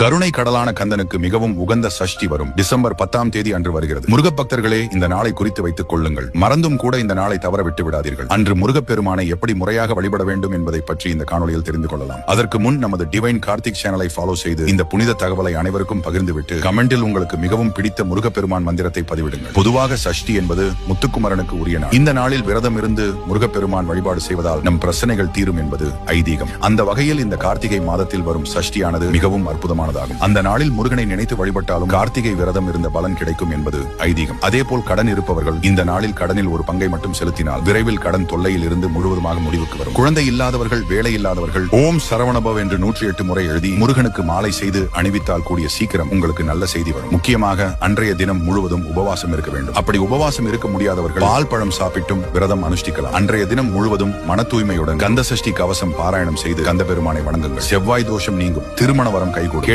கருணை கடலான கந்தனுக்கு மிகவும் உகந்த சஷ்டி வரும். டிசம்பர் பத்தாம் தேதி அன்று வருகிறது. முருகப் பக்தர்களே இந்த நாளை குறித்து வைத்துக் கொள்ளுங்கள். மறந்தும் கூட இந்த நாளை தவற விட்டு விடாதீர்கள். அன்று முருகப்பெருமானை எப்படி முறையாக வழிபட வேண்டும் என்பதை பற்றி இந்த காணொலியில் தெரிந்து கொள்ளலாம். அதற்கு முன் நமது டிவைன் கார்த்திக் சேனலை ஃபாலோ செய்து இந்த புனித தகவலை அனைவருக்கும் பகிர்ந்துவிட்டு கமெண்டில் உங்களுக்கு மிகவும் பிடித்த முருகப்பெருமான் மந்திரத்தை பதிவிடுங்கள். பொதுவாக சஷ்டி என்பது முத்துக்குமரனுக்கு உரிய நாள். இந்த நாளில் விரதம் இருந்து முருகப்பெருமான் வழிபாடு செய்வதால் நம் பிரச்சனைகள் தீரும் என்பது ஐதீகம். அந்த வகையில் இந்த கார்த்திகை மாதத்தில் வரும் சஷ்டியானது மிகவும் அற்புதமான அற்புதமானதாகும் அந்த நாளில் முருகனை நினைத்து வழிபட்டாலும் கார்த்திகை விரதம் இருந்த பலன் கிடைக்கும் என்பது ஐதீகம். அதேபோல் கடன் இருப்பவர்கள் இந்த நாளில் கடனில் ஒரு பங்கை மட்டும் செலுத்தினால் விரைவில் கடன் தொல்லையில் இருந்து முழுவதுமாக முடிவுக்கு வரும். குழந்தை இல்லாதவர்கள் வேலை இல்லாதவர்கள் ஓம் சரவணபவ் என்று நூற்றி எட்டு முறை எழுதி முருகனுக்கு மாலை செய்து அணிவித்தால் கூடிய சீக்கிரம் உங்களுக்கு நல்ல செய்தி வரும். முக்கியமாக அன்றைய தினம் முழுவதும் உபவாசம் இருக்க வேண்டும். அப்படி உபவாசம் இருக்க முடியாதவர்கள் பால் பழம் சாப்பிட்டும் விரதம் அனுஷ்டிக்கலாம். அன்றைய தினம் முழுவதும் மன தூய்மையுடன் கந்த சஷ்டி கவசம் பாராயணம் செய்து கந்த பெருமானை வணங்குங்கள். செவ்வாய் தோஷம் நீங்கும். திருமண வரம் கைகூடும்.